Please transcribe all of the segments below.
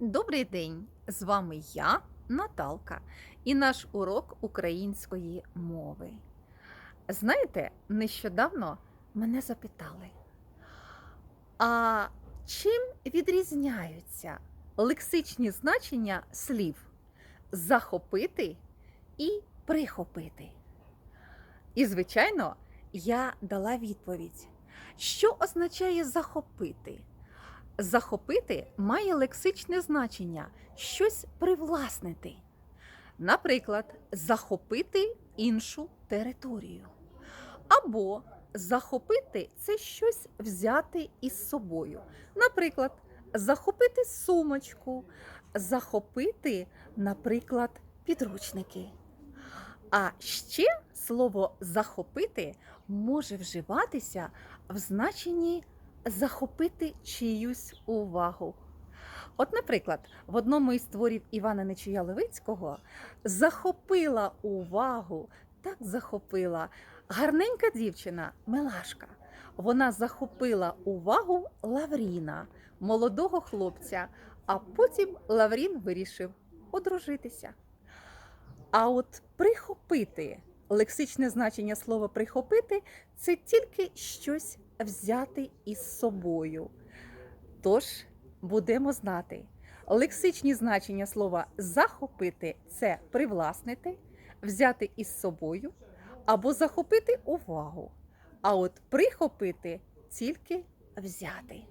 Добрий день! З вами я, Наталка, і наш урок української мови. Знаєте, нещодавно мене запитали, а чим відрізняються лексичні значення слів захопити і прихопити? І, звичайно, я дала відповідь, що означає захопити. Захопити має лексичне значення щось привласнити. Наприклад, захопити іншу територію. Або захопити це щось взяти із собою. Наприклад, захопити сумочку, захопити, наприклад, підручники. А ще слово захопити може вживатися в значенні захопити чиюсь увагу. От, наприклад, в одному із творів Івана Нечуя Левицького захопила увагу, так захопила гарненька дівчина Милашка. Вона захопила увагу Лавріна, молодого хлопця, а потім Лаврін вирішив одружитися. А от прихопити, лексичне значення слова прихопити це тільки щось взяти із собою. Тож будемо знати. Лексичні значення слова захопити це привласнити, взяти із собою або захопити увагу. А от прихопити тільки взяти.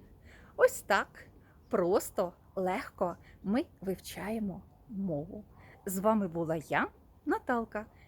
Ось так просто, легко ми вивчаємо мову. З вами була я, Наталка,